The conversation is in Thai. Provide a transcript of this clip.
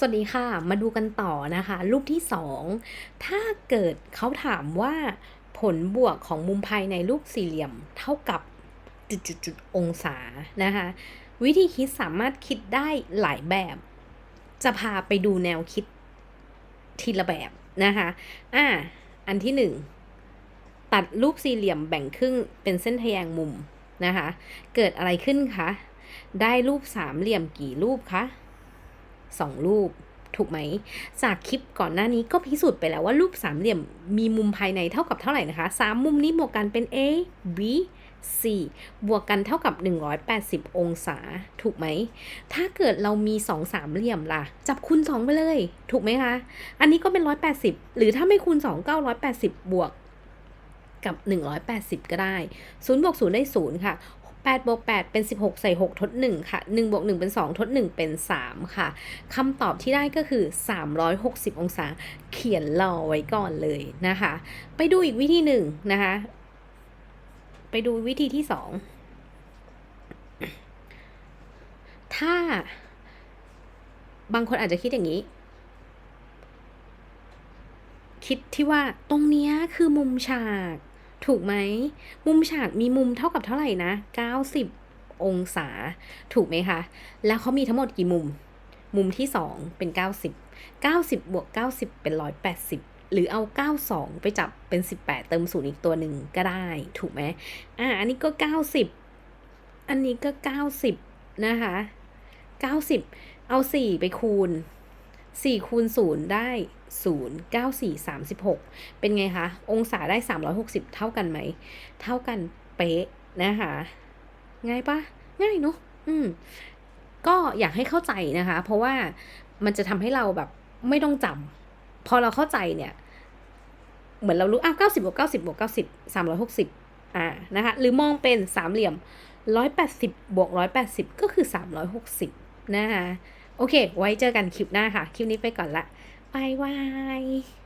สวัสดีค่ะ มาดูกันต่อนะคะ รูปที่ 2 ถ้าเกิดเขาถามว่าผลบวกของมุมภายในรูปสี่เหลี่ยมเท่ากับจุดๆองศานะคะ วิธีคิดสามารถคิดได้หลายแบบ จะพาไปดูแนวคิดทีละแบบนะคะอ่าอันที่หนึ่งตัดรูปสี่เหลี่ยมแบ่งครึ่งเป็นเส้นทแยงมุมนะคะ เกิดอะไรขึ้นคะ ได้รูปสามเหลี่ยมกี่รูปคะ สองรูป ถูกไหม จากคลิปก่อนหน้านี้ก็พิสูจน์ไปแล้วว่ารูปสามเหลี่ยมมีมุมภายในเท่ากับเท่าไหร่นะคะสามมุมนี้บวกกันเป็น A B C บวกกันเท่ากับ 180 องศา ถูกไหม ถ้าเกิดเรามี 2 สามเหลี่ยมล่ะ จับคูณ 2 ไปเลย ถูกไหมคะ อันนี้ก็เป็น 180 หรือถ้าไม่คูณ 2 ก็180 บวกกับ 180 ก็ได้0บวก0ได้ 0 ค่ะ 8บวก8เป็น 16 ใส่ 6 ทด 1 ค่ะ1บวก1เป็น 2 ทด 1 เป็น 3 ค่ะคำตอบที่ได้ก็คือ 360 องศา เขียนรอไว้ก่อนเลยนะคะ ไปดูอีกวิธีหนึ่งนะคะ ไปดูวิธีที่ 2 ถ้า บางคนอาจจะคิดอย่างนี้คิดที่ว่าตรงเนี้ยคือมุมฉาก ถูกไหม มุมฉากมีมุมเท่ากับเท่าไหร่นะ 90 องศา ถูกไหมคะ แล้วเขามีทั้งหมดกี่มุม มุมที่ 2 เป็น 90 90 บวก 90 เป็น 180 หรือเอา 92 ไปจับเป็น 18 เติมศูนย์อีกตัวหนึ่งก็ได้ ถูกไหมอ่าอันนี้ก็ 90 อันนี้ก็ 90 นะคะ 90 เอา 4 ไปคูณ 4คูณ0ได้ 0 9 4 36 เป็นไงคะ องศาได้ 360 เท่ากันไหม เท่ากันเป๊ะนะคะง่ายปะง่ายเนอะอืม ก็อยากให้เข้าใจนะคะ เพราะว่ามันจะทำให้เราแบบไม่ต้องจำพอเราเข้าใจเนี่ย เหมือนเรารู้อ้าว90บบวก90บบวก90 360อ่านะคะหรือมองเป็นสามเหลี่ยม180บบวก180ก็คือ360นะคะ โอเค ไว้เจอกันคลิปหน้าค่ะ คลิปนี้ไปก่อนละบายบาย